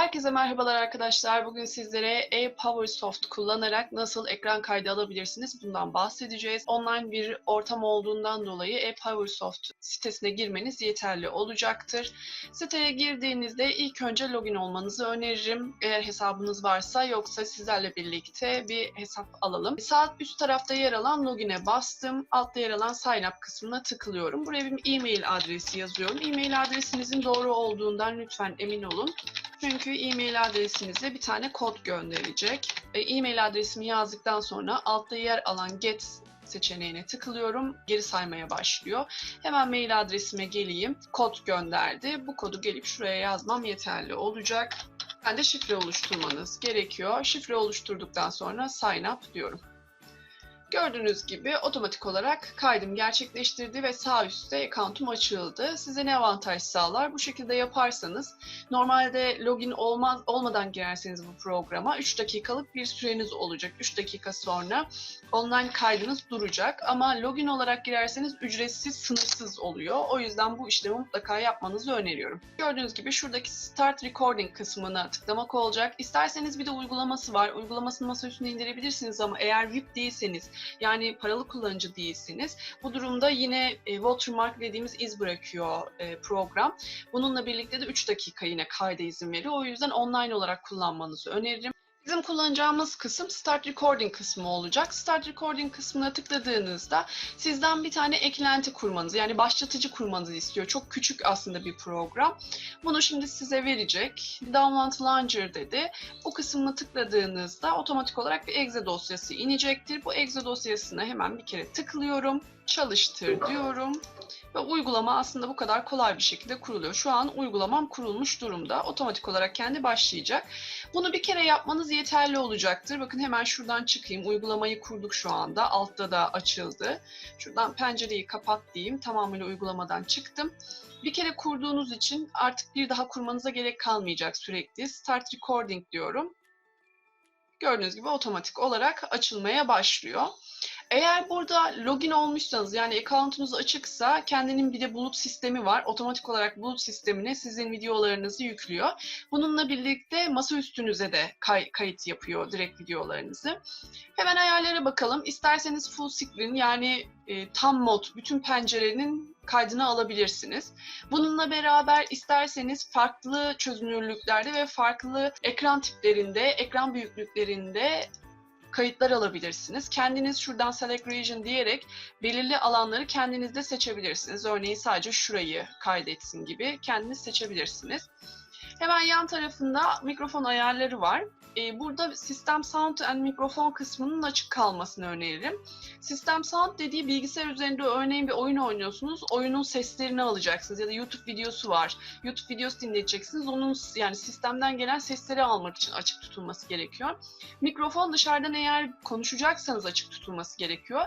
Herkese merhabalar arkadaşlar. Bugün sizlere e-PowerSoft kullanarak nasıl ekran kaydı alabilirsiniz bundan bahsedeceğiz. Online bir ortam olduğundan dolayı e-PowerSoft sitesine girmeniz yeterli olacaktır. Siteye girdiğinizde ilk önce login olmanızı öneririm. Eğer hesabınız varsa yoksa sizlerle birlikte bir hesap alalım. Sağ üst tarafta yer alan login'e bastım. Altta yer alan sign up kısmına tıklıyorum. Buraya bir e-mail adresi yazıyorum. E-mail adresinizin doğru olduğundan lütfen emin olun. Çünkü e-mail adresinize bir tane kod gönderecek. E, E-mail adresimi yazdıktan sonra altta yer alan get seçeneğine tıklıyorum. Geri saymaya başlıyor. Hemen mail adresime geleyim. Kod gönderdi. Bu kodu gelip şuraya yazmam yeterli olacak. Ben de şifre oluşturmanız gerekiyor. Şifre oluşturduktan sonra sign up diyorum. Gördüğünüz gibi otomatik olarak kaydım gerçekleştirdi ve sağ üstte account'um açıldı. Size ne avantaj sağlar? Bu şekilde yaparsanız normalde login olmaz olmadan girerseniz bu programa 3 dakikalık bir süreniz olacak. 3 dakika sonra online kaydınız duracak ama login olarak girerseniz ücretsiz, sınırsız oluyor. O yüzden bu işlemi mutlaka yapmanızı öneriyorum. Gördüğünüz gibi şuradaki Start Recording kısmına tıklamak olacak. İsterseniz bir de uygulaması var. Uygulamasını masa üstüne indirebilirsiniz ama eğer VIP değilseniz yani paralı kullanıcı değilsiniz. Bu durumda yine e, watermark dediğimiz iz bırakıyor e, program. Bununla birlikte de 3 dakika yine kayda izin veriyor. O yüzden online olarak kullanmanızı öneririm. Bizim kullanacağımız kısım Start Recording kısmı olacak. Start Recording kısmına tıkladığınızda sizden bir tane eklenti kurmanızı yani başlatıcı kurmanızı istiyor. Çok küçük aslında bir program. Bunu şimdi size verecek. Download Launcher dedi. Bu kısmına tıkladığınızda otomatik olarak bir exe dosyası inecektir. Bu exe dosyasına hemen bir kere tıklıyorum. Çalıştır diyorum. Ve uygulama aslında bu kadar kolay bir şekilde kuruluyor. Şu an uygulamam kurulmuş durumda. Otomatik olarak kendi başlayacak. Bunu bir kere yapmanız yeterli olacaktır. Bakın hemen şuradan çıkayım. Uygulamayı kurduk şu anda. Altta da açıldı. Şuradan pencereyi kapat diyeyim. Tamamıyla uygulamadan çıktım. Bir kere kurduğunuz için artık bir daha kurmanıza gerek kalmayacak sürekli. Start Recording diyorum. Gördüğünüz gibi otomatik olarak açılmaya başlıyor. Eğer burada login olmuşsanız yani account'unuz açıksa kendinin bir de bulut sistemi var. Otomatik olarak bulut sistemine sizin videolarınızı yüklüyor. Bununla birlikte masa üstünüze de kay- kayıt yapıyor direkt videolarınızı. Hemen ayarlara bakalım. İsterseniz full screen yani e, tam mod bütün pencerenin kaydını alabilirsiniz. Bununla beraber isterseniz farklı çözünürlüklerde ve farklı ekran tiplerinde, ekran büyüklüklerinde kayıtlar alabilirsiniz. Kendiniz şuradan Select Region diyerek belirli alanları kendiniz de seçebilirsiniz. Örneğin sadece şurayı kaydetsin gibi kendiniz seçebilirsiniz. Hemen yan tarafında mikrofon ayarları var. Ee, burada System Sound and Mikrofon kısmının açık kalmasını öneririm. System Sound dediği bilgisayar üzerinde örneğin bir oyun oynuyorsunuz. Oyunun seslerini alacaksınız ya da YouTube videosu var. YouTube videosu dinleyeceksiniz. Onun yani sistemden gelen sesleri almak için açık tutulması gerekiyor. Mikrofon dışarıdan eğer konuşacaksanız açık tutulması gerekiyor.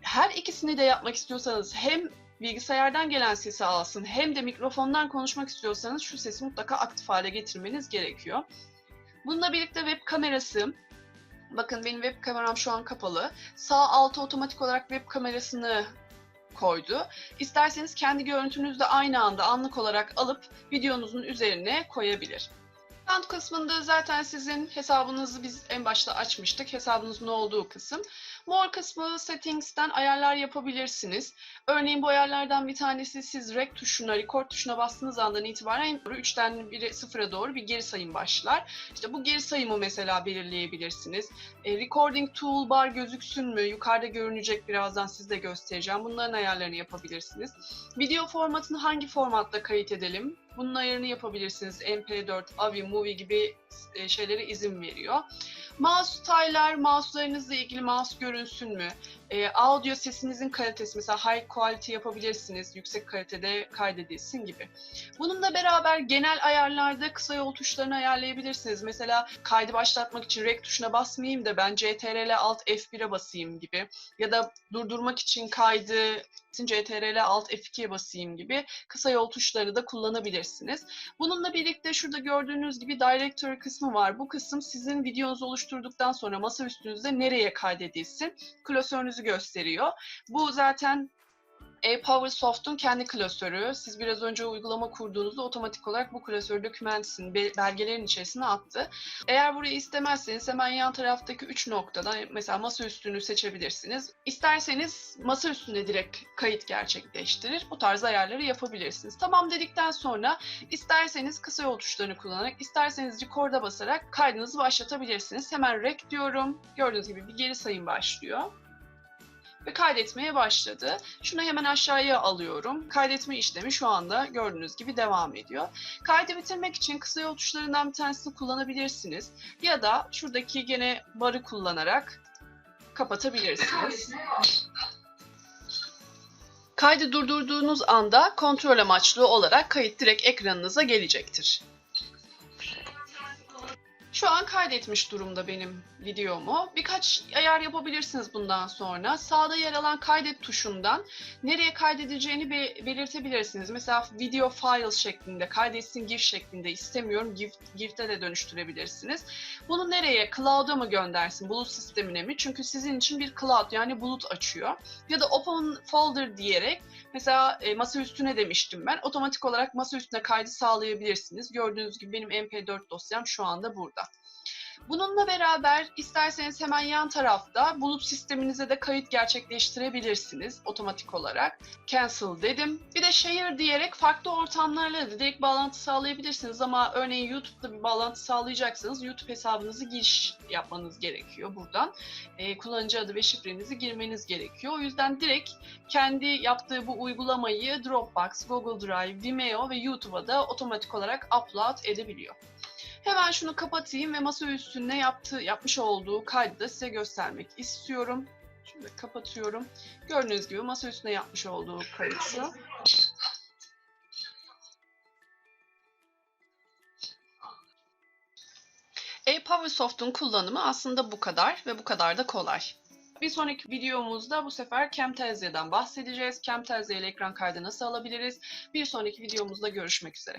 Her ikisini de yapmak istiyorsanız hem bilgisayardan gelen sesi alsın hem de mikrofondan konuşmak istiyorsanız şu sesi mutlaka aktif hale getirmeniz gerekiyor. Bununla birlikte web kamerası. Bakın benim web kameram şu an kapalı. Sağ alta otomatik olarak web kamerasını koydu. İsterseniz kendi görüntünüzü de aynı anda anlık olarak alıp videonuzun üzerine koyabilir. Sound kısmında zaten sizin hesabınızı biz en başta açmıştık. Hesabınızın olduğu kısım. More kısmı settings'ten ayarlar yapabilirsiniz. Örneğin bu ayarlardan bir tanesi siz rec tuşuna, record tuşuna bastığınız andan itibaren 3'ten 1'e 0'a doğru bir geri sayım başlar. İşte bu geri sayımı mesela belirleyebilirsiniz. E, recording toolbar gözüksün mü? Yukarıda görünecek birazdan size de göstereceğim. Bunların ayarlarını yapabilirsiniz. Video formatını hangi formatta kayıt edelim? Bunun ayarını yapabilirsiniz. MP4, AVI, Movie gibi e, şeylere izin veriyor. Mouse style'lar, mouse'larınızla ilgili mouse görünsün mü? E, audio sesinizin kalitesi mesela high quality yapabilirsiniz. Yüksek kalitede kaydedilsin gibi. Bununla beraber genel ayarlarda kısa yol tuşlarını ayarlayabilirsiniz. Mesela kaydı başlatmak için rec tuşuna basmayayım da ben CTRL Alt F1'e basayım gibi. Ya da durdurmak için kaydı CTRL Alt F2'ye basayım gibi kısa yol tuşları da kullanabilirsiniz. Bununla birlikte şurada gördüğünüz gibi Directory kısmı var. Bu kısım sizin videonuzu oluşturduktan sonra masa üstünüzde nereye kaydedilsin klasörünüzü gösteriyor. Bu zaten ePowerSoft'un kendi klasörü. Siz biraz önce uygulama kurduğunuzda otomatik olarak bu klasörü doküments'in be- belgelerin içerisine attı. Eğer burayı istemezseniz hemen yan taraftaki 3 noktadan mesela masa üstünü seçebilirsiniz. İsterseniz masa üstüne direkt kayıt gerçekleştirir. Bu tarz ayarları yapabilirsiniz. Tamam dedikten sonra isterseniz kısa yol tuşlarını kullanarak, isterseniz record'a basarak kaydınızı başlatabilirsiniz. Hemen rec diyorum. Gördüğünüz gibi bir geri sayım başlıyor ve kaydetmeye başladı. Şunu hemen aşağıya alıyorum. Kaydetme işlemi şu anda gördüğünüz gibi devam ediyor. Kaydı bitirmek için kısa yol tuşlarından bir tanesini kullanabilirsiniz. Ya da şuradaki gene barı kullanarak kapatabilirsiniz. Kaydı durdurduğunuz anda kontrol amaçlı olarak kayıt direkt ekranınıza gelecektir. Şu an kaydetmiş durumda benim videomu. Birkaç ayar yapabilirsiniz bundan sonra. Sağda yer alan kaydet tuşundan nereye kaydedeceğini be- belirtebilirsiniz. Mesela video files şeklinde, kaydetsin GIF şeklinde istemiyorum. GIF, GIF'te de dönüştürebilirsiniz. Bunu nereye? Cloud'a mı göndersin? Bulut sistemine mi? Çünkü sizin için bir cloud yani bulut açıyor. Ya da open folder diyerek mesela e, masa üstüne demiştim ben. Otomatik olarak masa üstüne kaydı sağlayabilirsiniz. Gördüğünüz gibi benim MP4 dosyam şu anda burada. Bununla beraber isterseniz hemen yan tarafta bulut sisteminize de kayıt gerçekleştirebilirsiniz otomatik olarak. Cancel dedim. Bir de share diyerek farklı ortamlarla da direkt bağlantı sağlayabilirsiniz ama örneğin YouTube'da bir bağlantı sağlayacaksanız YouTube hesabınızı giriş yapmanız gerekiyor buradan. Ee, kullanıcı adı ve şifrenizi girmeniz gerekiyor. O yüzden direkt kendi yaptığı bu uygulamayı Dropbox, Google Drive, Vimeo ve YouTube'a da otomatik olarak upload edebiliyor. Hemen şunu kapatayım ve masa üstüne yaptığı, yapmış olduğu kaydı da size göstermek istiyorum. Şimdi kapatıyorum. Gördüğünüz gibi masa üstüne yapmış olduğu kayıt şu. ePowerSoft'un kullanımı aslında bu kadar ve bu kadar da kolay. Bir sonraki videomuzda bu sefer Camtasia'dan bahsedeceğiz. Camtasia ile ekran kaydı nasıl alabiliriz? Bir sonraki videomuzda görüşmek üzere.